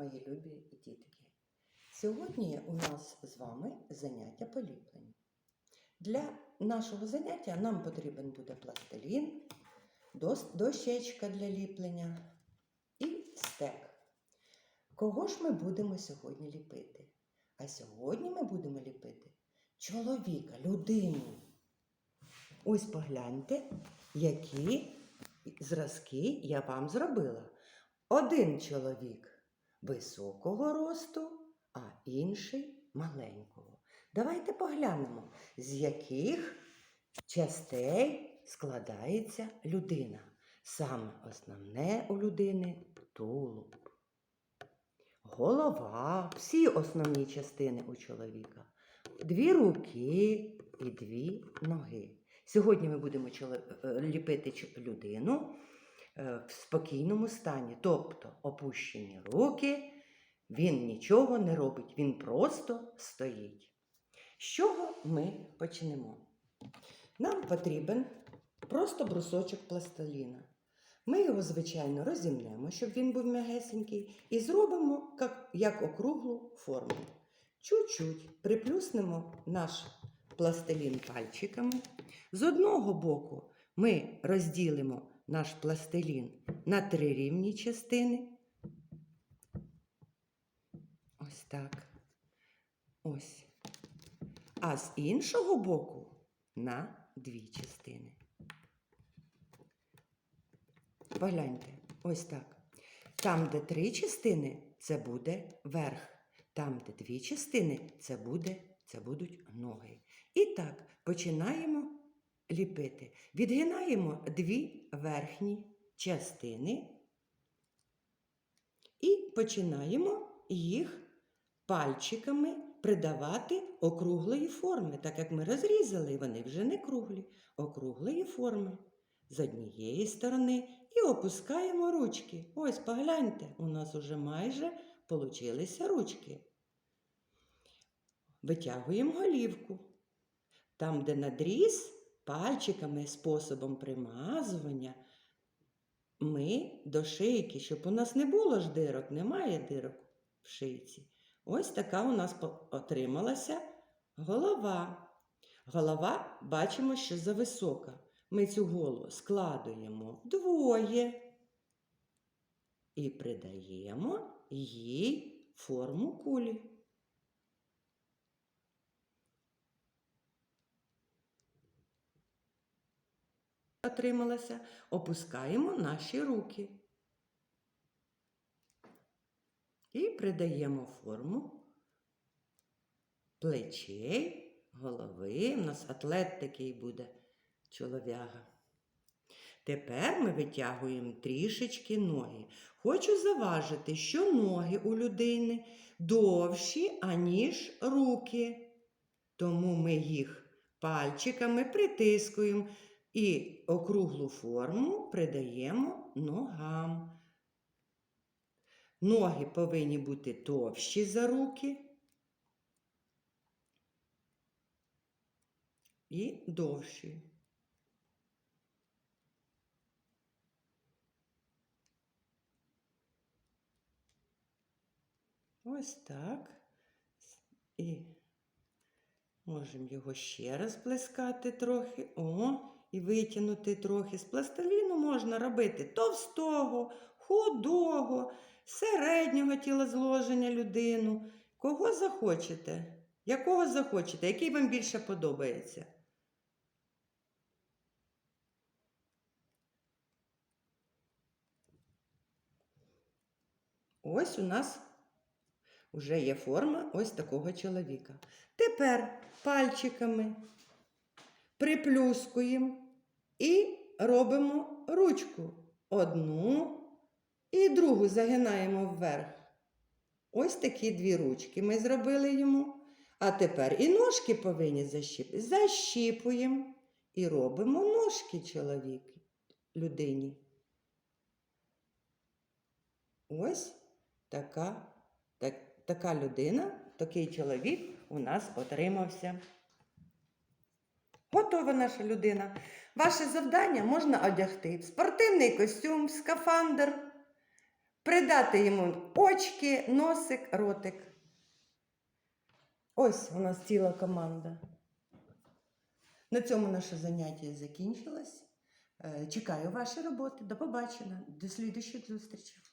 мої любі дітки. Сьогодні у нас з вами заняття поліплення. Для нашого заняття нам потрібен буде пластилін, дощечка для ліплення і стек. Кого ж ми будемо сьогодні ліпити? А сьогодні ми будемо ліпити чоловіка, людину. Ось погляньте, які зразки я вам зробила. Один чоловік високого росту, а інший маленького. Давайте поглянемо, з яких частей складається людина. Саме основне у людини тулуб. Голова, всі основні частини у чоловіка. Дві руки і дві ноги. Сьогодні ми будемо е, ліпити людину в спокійному стані, тобто опущені руки, він нічого не робить, він просто стоїть. З чого ми почнемо? Нам потрібен просто брусочок пластиліна. Ми його, звичайно, розімнемо, щоб він був м'ягесенький, і зробимо як, як округлу форму. Чуть-чуть приплюснемо наш пластилін пальчиками. З одного боку ми розділимо наш пластилін на три рівні частини. Ось так. Ось. А з іншого боку на дві частини. Погляньте, ось так. Там, де три частини, це буде верх. Там, де дві частини, це, буде, це будуть ноги. І так, починаємо ліпити. Відгинаємо дві верхні частини і починаємо їх пальчиками придавати округлої форми, так як ми розрізали, вони вже не круглі, округлої форми з однієї сторони і опускаємо ручки. Ось погляньте, у нас уже майже получилися ручки. Витягуємо голівку. Там, де надріз, пальчиками способом примазування, ми до шийки, щоб у нас не було ж дирок, немає дирок в шийці. Ось така у нас отрималася голова. Голова бачимо, що зависока. Ми цю голову складуємо вдвоє і придаємо їй форму кулі. Отрималася, опускаємо наші руки. І придаємо форму плечей, голови. У нас атлет такий буде чолов'яга. Тепер ми витягуємо трішечки ноги. Хочу заважити, що ноги у людини довші, аніж руки. Тому ми їх пальчиками притискуємо і округлу форму придаємо ногам. Ноги повинні бути товщі за руки і довші. Ось так. І можемо його ще раз плескати трохи. О, і витягнути трохи. З пластиліну можна робити товстого, худого, середнього тілозложення людину. Кого захочете? Якого захочете, який вам більше подобається? Ось у нас вже є форма ось такого чоловіка. Тепер пальчиками приплюскуємо і робимо ручку. Одну і другу загинаємо вверх. Ось такі дві ручки ми зробили йому. А тепер і ножки повинні защіпити. Защіпуємо і робимо ножки чоловік людині. Ось така, так, така людина, такий чоловік у нас отримався. Готова наша людина. Ваше завдання можна одягти в спортивний костюм, скафандр, придати йому очки, носик, ротик. Ось у нас ціла команда. На цьому наше заняття закінчилось. Е, Чекаю ваші роботи. До побачення. До слідущих зустрічей.